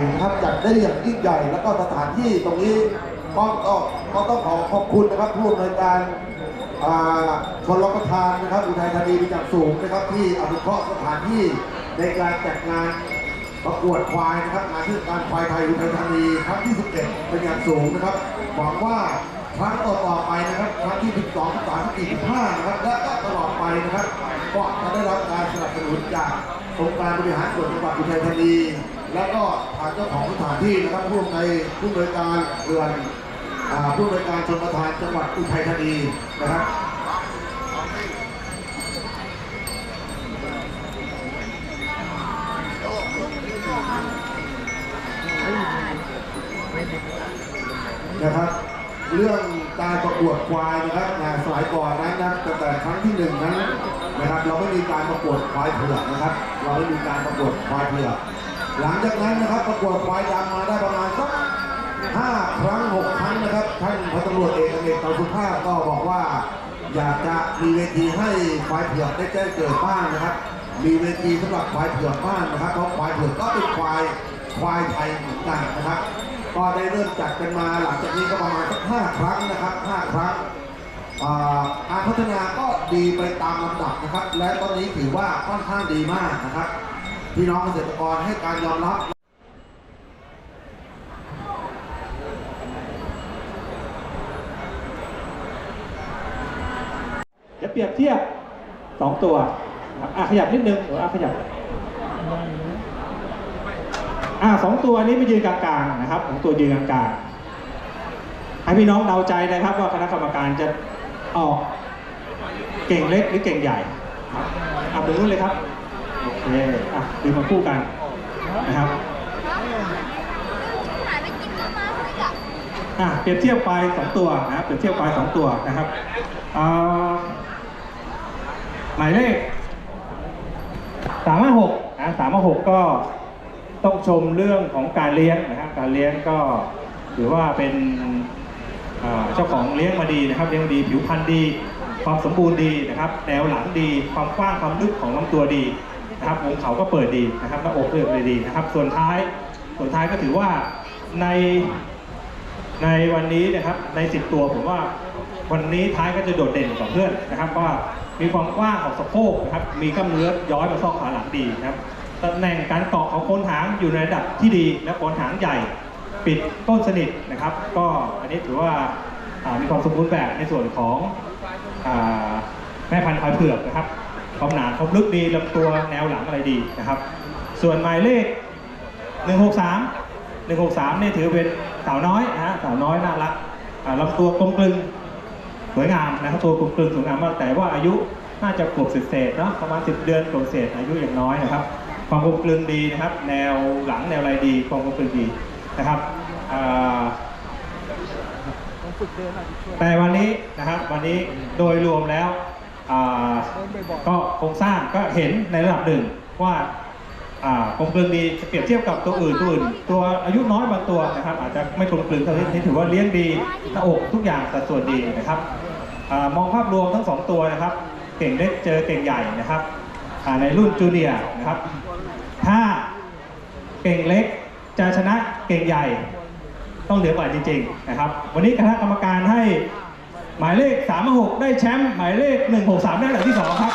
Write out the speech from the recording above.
นะครับจัดได้อย่างยิ่งใหญ่ แล้วก็สถานที่ตรงนี้ก็ก็ก็ต้องขอขอบคุณนะครับผู้อำนวยการชนรับประทานนะครับอุทัยธานีเป็นอย่างสูงนะครับ ที่อนุเคราะห์สถานที่ในการจัดงานประกวดควายนะครับงานเทศกาลควายไทยอุทัยธานีครั้งที่ 11 เป็นอย่างสูงนะครับหวังว่าครั้งต่อๆไปนะครับครั้งที่ 12 13 14 15นะครับและก็ตลอดไปนะครับก็จะได้รับการสนับสนุนจากองค์การบริหารส่วนจังหวัดอุทัยธานี แล้วก็ทางเจ้าของสถานที่นะครับผู้อำนวยผู้อำนวยการเรือนผู้อำนวยการชนประทานจังหวัดอุทัยธานีนะครับนะครับเรื่องการประกวดควายนะครับนสมัยก่อนนั้นนะตั้งแต่ครั้งที่หนึ่งนั้นนะครับ เราไม่มีการประกวดควายเผือกนะครับ เราไม่มีการประกวดควายเผือก หลังจากนั้นนะครับประกวดควายดำมาได้ประมาณสักห้าครั้งหกครั้งนะครับ ท่านพันตำรวจเอกอเนกเตาสุภาพก็บอกว่า อยากจะมีเวทีให้ควายเผือกได้แจ้งเกิดบ้างนะครับ มีเวทีสำหรับควายเผือกบ้างนะครับเพราะควายเผือกก็เป็นควายควายไทยเหมือนกันนะครับก็ได้เริ่มจัดกันมาหลังจากนี้ก็ประมาณสักห้าครั้งนะครับห้าครั้งอ่าการพัฒนาก็ดีไปตามลำดับนะครับ และตอนนี้ถือว่าค่อนข้างดีมากนะครับ พี่น้องเกษตรกรให้การยอมรับเดี๋ยวเปรียบเทียบสองตัวครับอะขยับนิดนึงหรืออะขยับอะสองตัวนี้มายืนกลางๆนะครับสองตัวยืนกลางๆให้พี่น้องเดาใจนะครับ ว่าคณะกรรมการจะออกเก่งเล็กหรือเก่งใหญ่ครับอะไปนู้นเลยครับ เคอะดูมาคู่กันนะครับหายไปกินมาเลยอะอะเปรียบเทียบควายสองตัวนะครับเปรียบเทียบควายสองตัวนะครับอ่าหมายเลขสามห้าหกนะสามห้าหกก็ต้องชมเรื่องของการเลี้ยงนะครับการเลี้ยงก็ถือว่าเป็นเจ้าของเลี้ยงมาดีนะครับ เลี้ยงดีผิวพรรณดี ความสมบูรณ์ดีนะครับ แนวหลังดี ความกว้างความลึกของลำตัวดี นะครับวงเขาก็เปิดดีนะครับหน้าอกเลือกเลยดีนะครับ ส่วนท้ายส่วนท้ายก็ถือว่าในในวันนี้นะครับใน 10 ตัวผมว่าวันนี้ท้ายก็จะโดดเด่นกว่าเพื่อนนะครับเพราะว่ามีความกว้างของสะโพกนะครับมีกล้ามเนื้อย้อยมาซอกขาหลังดีนะครับตำแหน่งการเกาะของโคนหางอยู่ในระดับที่ดีและโคนหางใหญ่ปิดต้นสนิทนะครับ ก็อันนี้ถือว่าามีความสมบูรณ์แบบในส่วนของอแม่พันธุ์ควายเผือกนะครับ ความหนาความลึกดีลำตัวแนวหลังอะไรดีนะครับ ส่วนหมายเลข 163 163เนี่ยถือเป็นสาวน้อยนะฮะสาวน้อยน่ารักลำตัวกลมกลึงสวยงามนะครับตัวกลมกลึงสวยงามมากแต่ว่าอายุน่าจะขวบเศษเนาะประมาณ 10 เดือนขวบเศษอายุอย่างน้อยนะครับ ความกลมกลึงดีนะครับ แนวหลังแนวอะไรดีความกลมกลึงดีนะครับแต่วันนี้นะครับวันนี้โดยรวมแล้ว ก็โครงสร้างก็เห็นในระดับหนึ่งว่าอ่ากลมกลืนดีเปรียบเทียบกับตัวอื่นตัวอื่น ตัวอายุน้อยบางตัวนะครับ อาจจะไม่กลมกลืนเท่านี้ถือว่าเลี้ยงดีหน้าอกทุกอย่างสัดส่วนดีนะครับอมองภาพรวมทั้งสองตัวนะครับ เก่งเล็กเจอเก่งใหญ่นะครับในรุ่นจูเนียร์นะครับ ถ้าเก่งเล็กจะชนะเก่งใหญ่ ต้องเหนือกว่าจริง ๆ นะครับ วันนี้คณะกรรมการให้ หมายเลข3 6 ได้แชมป์หมายเลข 163 ได้อันดับที่สองครับ